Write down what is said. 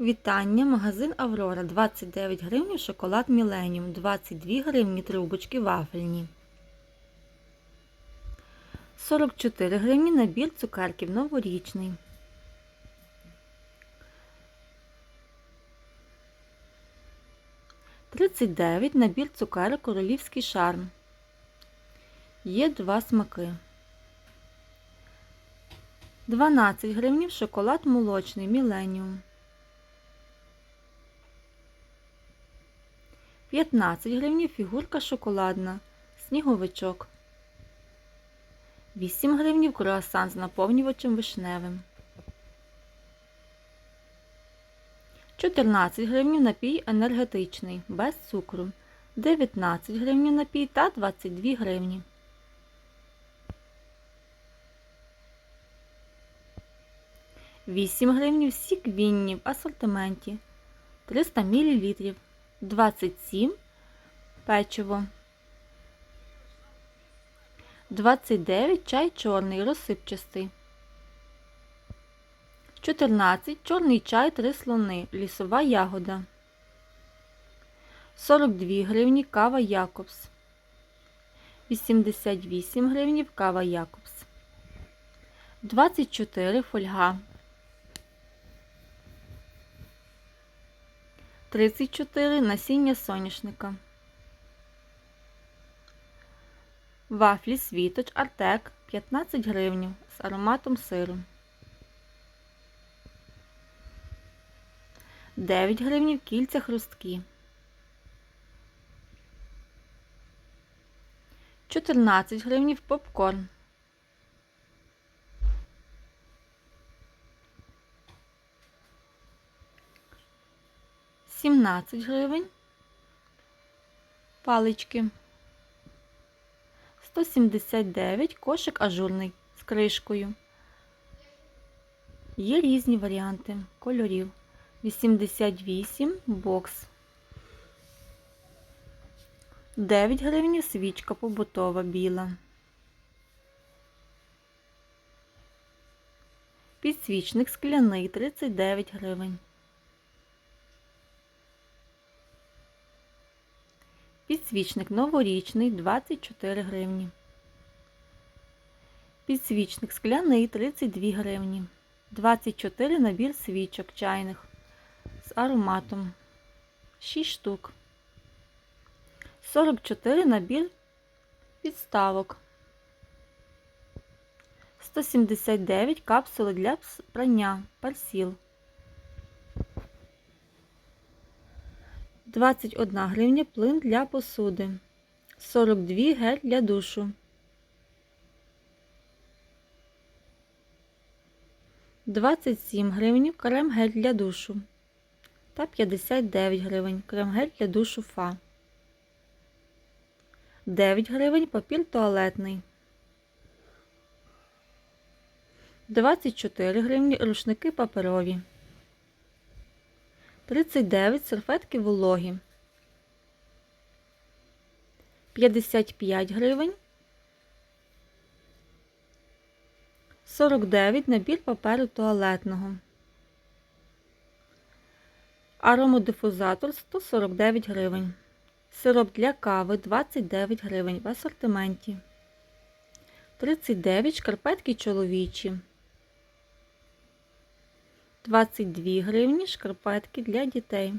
Вітання, магазин Аврора. 29 гривень шоколад Міленіум, 22 гривні трубочки вафельні. 44 гривні набір цукерків новорічний. Тридцять дев'ять набір цукерок королівський шарм. Є два смаки. 12 гривнів шоколад молочний Міленіум. 15 гривнів фігурка шоколадна, сніговичок. 8 гривнів круасан з наповнювачем вишневим. 14 гривнів напій енергетичний, без цукру. 19 гривнів напій та 22 гривні. Вісім гривнів сік вінні в асортименті 300 мл. 27 печиво. 29 чай чорний розсипчастий. 14 чорний чай 3 слони. Лісова ягода. 42 гривні кава Якобс. 88 гривнів кава Якобс. 24 фольга. 34 насіння соняшника. Вафлі світоч Артек 15 гривень з ароматом сиру. 9 гривень кільця хрусткі. 14 гривень попкорн. 17 гривень. Палички. 179 кошик ажурний з кришкою. Є різні варіанти кольорів. 88 бокс. 9 гривень свічка побутова біла. Підсвічник скляний 39 гривень. Підсвічник новорічний 24 гривні. Підсвічник скляний 32 гривні. 24 набір свічок чайних з ароматом. 6 штук. 44 набір підставок. 179 капсули для прання парсіл. 21 гривня плин для посуди. 42 гель для душу. 27 гривень крем гель для душу. Та 59 гривень крем гель для душу фа. 9 гривень папір туалетний. 24 гривні рушники паперові. 39 серфетки вологі. 55 гривень. 49 набір паперу туалетного. Аромодифузатор 149 гривень. Сироп для кави 29 гривень в асортименті. 39 шкарпетки чоловічі. 22 гривні шкарпетки для дітей.